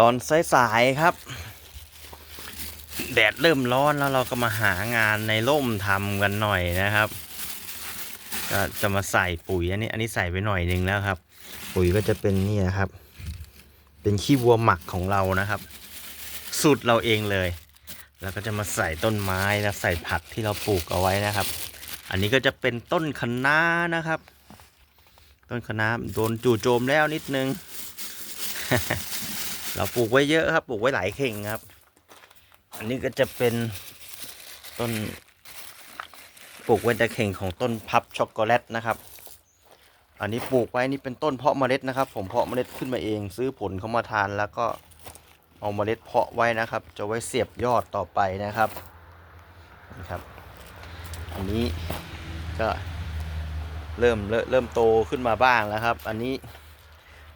ตอนสายๆครับ แดดเริ่มร้อนแล้วเราก็มาหางานในร่มทำกันหน่อยนะครับ ก็จะมาใส่ปุ๋ยอันนี้ อันนี้ใส่ไปหน่อยหนึงแล้วครับ ปุ๋ยก็จะเป็นนี่นะครับ เป็นขี้วัวหมักของเรานะครับ สูตรเราเองเลย แล้วก็จะมาใส่ต้นไม้นะใส่ผักที่เราปลูกเอาไว้นะครับ อันนี้ก็จะเป็นต้นคะน้านะครับ ต้นคะน้าโดนจู่โจมแล้วนิดนึง เราปลูกไว้เยอะครับ ปลูกไว้หลายเข่งครับ อันนี้ก็จะเป็นต้นปลูกไว้แต่เข่งของต้นพับช็อกโกแลตนะครับ อันนี้ปลูกไว้นี่เป็นต้นเพาะเมล็ดนะครับ ผมเพาะเมล็ดขึ้นมาเอง ซื้อผลเขามาทานแล้วก็เอาเมล็ดเพาะไว้นะครับ จะไว้เสียบยอดต่อไปนะครับนี่ครับ อันนี้ก็เริ่มเริ่มเริ่มโตขึ้นมาบ้างแล้วครับ อันนี้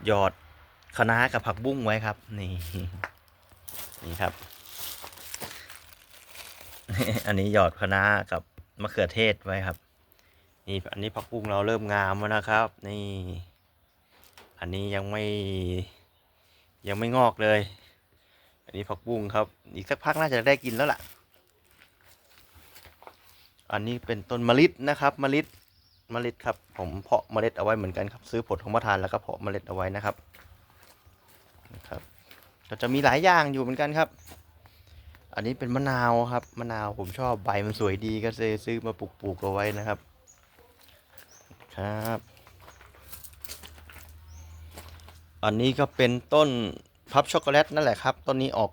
หยอด คะน้ากับผักบุ้งไว้ครับ นี่นี่ครับ อันนี้หยอดคะน้ากับมะเขือเทศไว้ครับ นี่อันนี้ผักบุ้งเราเริ่มงามแล้วนะครับ นี่ อันนี้ยังไม่ยังไม่งอกเลย อันนี้ผักบุ้งครับ อีกสักพักน่าจะได้กินแล้วล่ะ อันนี้เป็นต้นมะลินะครับมะลิมะลิครับ ผมเพาะเมล็ดเอาไว้เหมือนกันครับ ซื้อผลของมาทานแล้วก็เพาะเมล็ดเอาไว้นะครับ นะครับก็จะมีหลายอย่างอยู่เหมือนกันครับ อันนี้เป็นมะนาวครับ มะนาวผมชอบใบมันสวยดีก็เลยซื้อมาปลูกปลูกเอาไว้นะครับ ครับ อันนี้ก็เป็นต้นพับช็อกโกแลตนั่นแหละครับ ต้นนี้ออก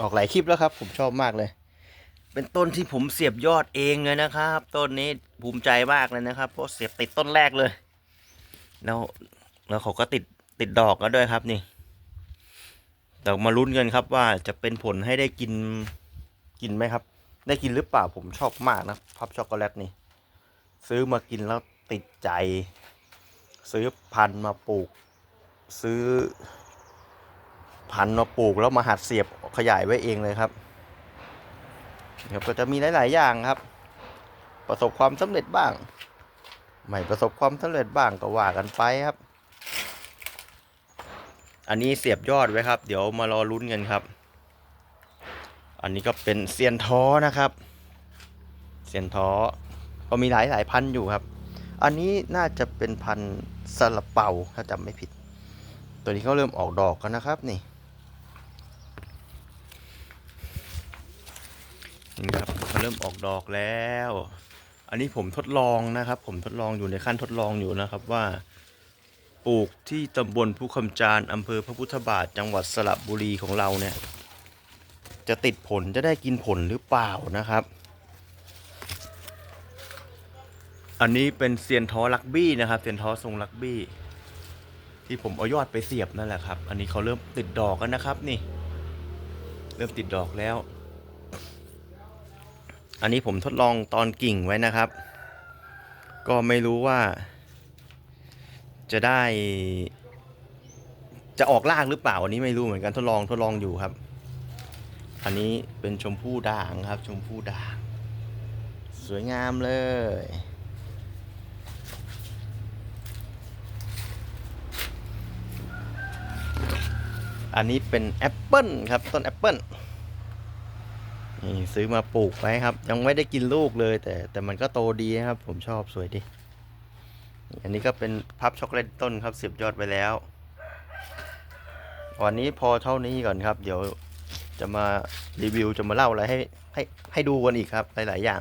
ออกหลายคลิปแล้วครับ ผมชอบมากเลย เป็นต้นที่ผมเสียบยอดเองเลยนะครับ ต้นนี้ภูมิใจมากเลยนะครับ เพราะเสียบติดต้นแรกเลย แล้วแล้วเขาก็ติดติดดอกแล้วด้วยครับนี่ เดี๋ยวมาลุ้นกันครับว่าจะเป็นผลให้ได้กินกินไหมครับ ได้กินหรือเปล่าผมชอบมากนะพับช็อกโกแลตนี่ ซื้อมากินแล้วติดใจ ซื้อพันธุ์มาปลูก ซื้อ พันธุ์มาปลูกแล้วมาหัดเสียบขยายไว้เองเลยครับครับก็จะมีหลาย ๆ อย่างครับ ประสบความสำเร็จบ้าง ไม่ประสบความสำเร็จบ้างก็ว่ากันไปครับ อันนี้เสียบยอดไว้ครับ เดี๋ยวมารอลุ้นกันครับ อันนี้ก็เป็นเซียนท้อนะครับ เซียนท้อก็มีหลายหลายพันอยู่ครับ อันนี้น่าจะเป็นพันธุ์ซาลาเปาถ้าจำไม่ผิด ตัวนี้เขาเริ่มออกดอกกันนะครับนี่นี่ครับเขาเริ่มออกดอกแล้ว อันนี้ผมทดลองนะครับ ผมทดลองอยู่ในขั้นทดลองอยู่นะครับว่า ปลูกที่ตำบลภูคำจานอำเภอพระพุทธบาท จังหวัดสระบุรีของเราเนี่ย จะติดผลจะได้กินผลหรือเปล่านะครับ อันนี้เป็นเซียนท้อลักบี้นะครับเซียนท้อทรงลักบี้ ที่ผมเอายอดไปเสียบนั่นแหละครับ อันนี้เขาเริ่มติดดอกกันนะครับนี่ เริ่มติดดอกแล้ว อันนี้ผมทดลองตอนกิ่งไว้นะครับ ก็ไม่รู้ว่า จะได้ จะออกรากหรือเปล่าอันนี้ไม่รู้เหมือนกันทดลองทดลองอยู่ครับ อันนี้เป็นชมพู่ด่างครับ ชมพู่ด่าง สวยงามเลย อันนี้เป็นแอปเปิลครับต้นแอปเปิลนี่ซื้อมาปลูกไว้ครับ ยังไม่ได้กินลูกเลย แต่แต่มันก็โตดีนะครับ ผมชอบสวยดี อันนี้ก็เป็นพับช็อกโกแลตต้นครับเสียบยอดไปแล้ว วันนี้พอเท่านี้ก่อนครับ เดี๋ยวจะมารีวิวจะมาเล่าอะไรให้ให้ให้ดูกันอีกครับหลาย ๆ อย่าง